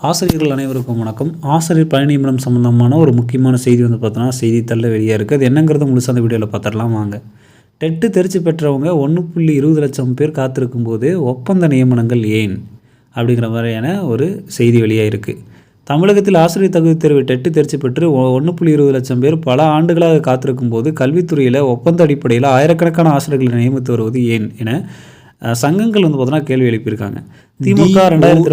ஆசிரியர்கள் அனைவருக்கும் வணக்கம். ஆசிரியர் பணி நியமனம் சம்மந்தமான ஒரு முக்கியமான செய்தி வந்து பார்த்தோன்னா செய்தித்தாளில் வெளியாக இருக்குது அது என்னங்கிறத முழுசாக அந்த வீடியோவில் பார்த்துடலாம் வாங்க. டெட்டு தெரிச்சு பெற்றவங்க ஒன்று புள்ளி இருபது லட்சம் பேர் காத்திருக்கும் போது ஒப்பந்த நியமனங்கள் ஏன்? அப்படிங்கிற மாதிரியான ஒரு செய்தி வெளியாக இருக்குது தமிழகத்தில் ஆசிரியர் தகுதி தேர்வு டெட்டு தேர்ச்சி பெற்று ஒன்று புள்ளி இருபது லட்சம் பேர் பல ஆண்டுகளாக காத்திருக்கும் போது கல்வித்துறையில் ஒப்பந்த அடிப்படையில் ஆயிரக்கணக்கான ஆசிரியர்களை நியமித்து வருவது ஏன்? என சங்கங்கள் வந்து பார்த்தோன்னா கேள்வி எழுப்பியிருக்காங்க. திமுக ரெண்டாயிரத்தி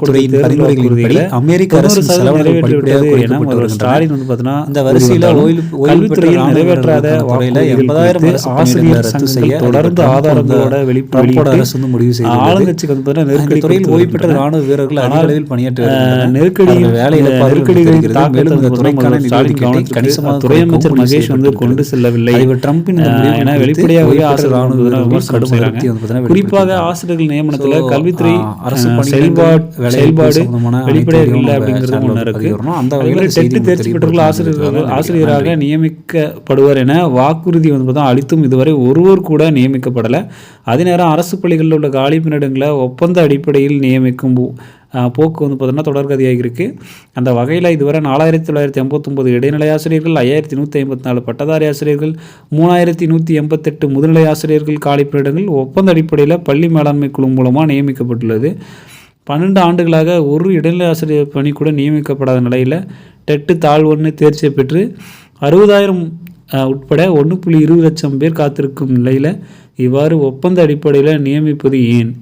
கொடுத்த பரிந்துரைகளின்படி அமெரிக்க அரசு நிறைவேற்றிவிட்டது என முதல்வர். ஸ்டாலின் வந்து பார்த்தீங்கன்னா இந்த வரிசையில் கல்வித்துறையில் நிறைவேற்றாத எண்பதாயிரம் ஆசிரியர் செய்ய தொடர்ந்து ஆதாரங்களோட அரசு வந்து முடிவு. ஆளுங்கட்சிக்கு வந்து பார்த்தீங்கன்னா இந்த நெருக்கடி துறையில் ஓய்வு பெற்ற. ராணுவ வீரர்கள் பணியாற்றி வேலை நெருக்கடிகளின் மேலும் இந்த துறைக்கான கணிசமாக துறை அமைச்சர் மகேஷ் வந்து கொண்டு. செல்லவில்லை ட்ரம்பின் என ராணுவ வீரர்கள் வந்து பார்த்தீங்கன்னா குறிப்பாக. ஆசிரியர்கள் நியமனத்தில் கல்வித்துறை அரசு செயல்பாடு செயல்பாடு வெளிப்படையாக இல்லை அப்படிங்கிறது ஒன்று இருக்கு. அந்த வகையில் டெட்டு தேர்ச்சி பெற்றவர்கள் ஆசிரியர்கள் ஆசிரியராக. நியமிக்கப்படுவர் என வாக்குறுதி வந்து பார்த்தா அளித்தும் இதுவரை ஒருவர் கூட நியமிக்கப்படலை அதே நேரம் அரசு பள்ளிகளில் உள்ள காலி பணியிடங்களை ஒப்பந்த அடிப்படையில் நியமிக்கும் போக்கு வந்து பார்த்தோன்னா தொடர்கதியாக இருக்குது அந்த வகையில் இதுவரை நாலாயிரத்தி தொள்ளாயிரத்தி எண்பத்தொம்போது இடைநிலை ஆசிரியர்கள் ஐயாயிரத்தி நூற்றி ஐம்பத்தி நாலு பட்டதாரி ஆசிரியர்கள் மூணாயிரத்தி நூற்றி எண்பத்தெட்டு முதுநிலை ஆசிரியர்கள் காலிப்பணியிடங்கள் ஒப்பந்த அடிப்படையில் பள்ளி மேலாண்மை குழு மூலமாக நியமிக்கப்பட்டுள்ளது. பன்னெண்டு ஆண்டுகளாக ஒரு இடைநிலை ஆசிரியர் பணி கூட நியமிக்கப்படாத நிலையில் டெட்டு தாழ்வொன்று தேர்ச்சி பெற்று அறுபதாயிரம் உட்பட ஒன்று புள்ளி இருபது லட்சம் பேர் காத்திருக்கும் நிலையில் இவ்வாறு ஒப்பந்த அடிப்படையில் நியமிப்பது ஏன்?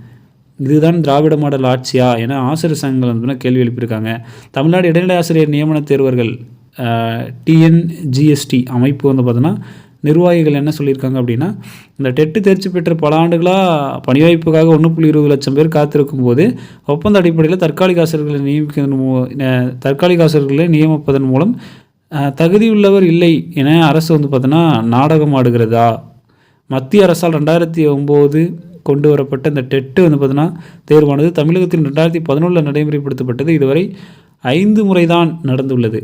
இதுதான் திராவிட மாடல் ஆட்சியா என ஆசிரியர் சங்கங்கள் வந்து கேள்வி எழுப்பியிருக்காங்க. தமிழ்நாடு இடைநிலை ஆசிரியர் நியமன தேர்வர்கள் டிஎன்ஜிஎஸ்டி அமைப்பு வந்து பார்த்தோன்னா நிர்வாகிகள் என்ன சொல்லியிருக்காங்க அப்படின்னா இந்த டெட்டு தேர்ச்சி பெற்ற பல ஆண்டுகளாக பணிவாய்ப்புக்காக ஒன்று புள்ளி இருபது லட்சம் பேர் காத்திருக்கும் போது ஒப்பந்த அடிப்படையில் தற்காலிக ஆசிரியர்களை நியமிக்கிறது மூ- தற்காலிக ஆசிரியர்களை நியமிப்பதன் மூலம் தகுதியுள்ளவர் இல்லை என அரசு வந்து பார்த்தோன்னா நாடகம் ஆடுகிறதா? மத்திய அரசால் ரெண்டாயிரத்தி ஒம்போது கொண்டு வரப்பட்ட இந்த டெட்டு வந்து பார்த்தீங்கன்னா தேர்வானது தமிழகத்தில் ரெண்டாயிரத்தி பதினொன்றில் நடைமுறைப்படுத்தப்பட்டது. இதுவரை ஐந்து முறை தான் நடந்துள்ளது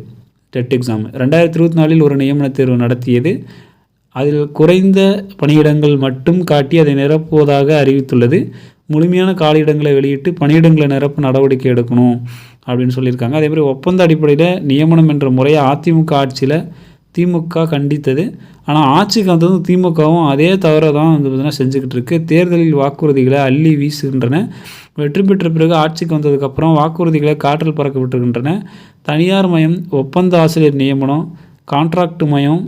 டெட் எக்ஸாம். ரெண்டாயிரத்தி இருபத்தி நாலில் ஒரு நியமன தேர்வு நடத்தியது. அதில் குறைந்த பணியிடங்கள் மட்டும் காட்டி அதை நிரப்புவதாக அறிவித்துள்ளது. முழுமையான காலியிடங்களை வெளியிட்டு பணியிடங்களை நிரப்ப நடவடிக்கை எடுக்கணும் அப்படின்னு சொல்லியிருக்காங்க. அதேமாதிரி ஒப்பந்த அடிப்படையில் நியமனம் என்ற முறையை அதிமுக ஆட்சியில் திமுக கண்டித்தது. ஆனால் ஆட்சிக்கு வந்ததும் திமுகவும் அதே தவிர தான் வந்து பார்த்திங்கன்னா செஞ்சுக்கிட்டு இருக்குது தேர்தலில் வாக்குறுதிகளை அள்ளி வீசுகின்றன. வெற்றி பெற்ற பிறகு ஆட்சிக்கு வந்ததுக்கப்புறம் வாக்குறுதிகளை காற்றில் பறக்க விட்டுருக்கின்றன. தனியார் மயம் ஒப்பந்த ஆசிரியர் நியமனம் கான்ட்ராக்ட் மயம்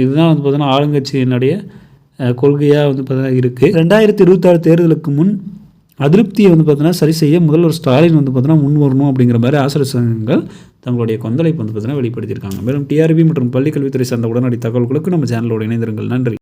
இதுதான் வந்து பார்த்திங்கன்னா ஆளுங்கட்சியினுடைய கொள்கையாக வந்து பார்த்திங்கன்னா இருக்குது ரெண்டாயிரத்தி இருபத்தாறு தேர்தலுக்கு முன் அதிருப்தியை வந்து பார்த்தீங்கன்னா சரி செய்ய முதல்வர் ஸ்டாலின் வந்து பார்த்தீங்கன்னா முன் வரணும் அப்படிங்கிற மாதிரி ஆசிரியர் சங்கங்கள் தங்களுடைய கொந்தளிப்பு வந்து பார்த்தீங்கன்னா வெளிப்படுத்தியிருக்காங்க. மேலும் டிஆர்பி மற்றும் பள்ளிக்கல்வித்துறை சார்ந்த உடனடி தகவல்களுக்கு நம்ம சேனலோடு இணைந்திருங்கள். நன்றி.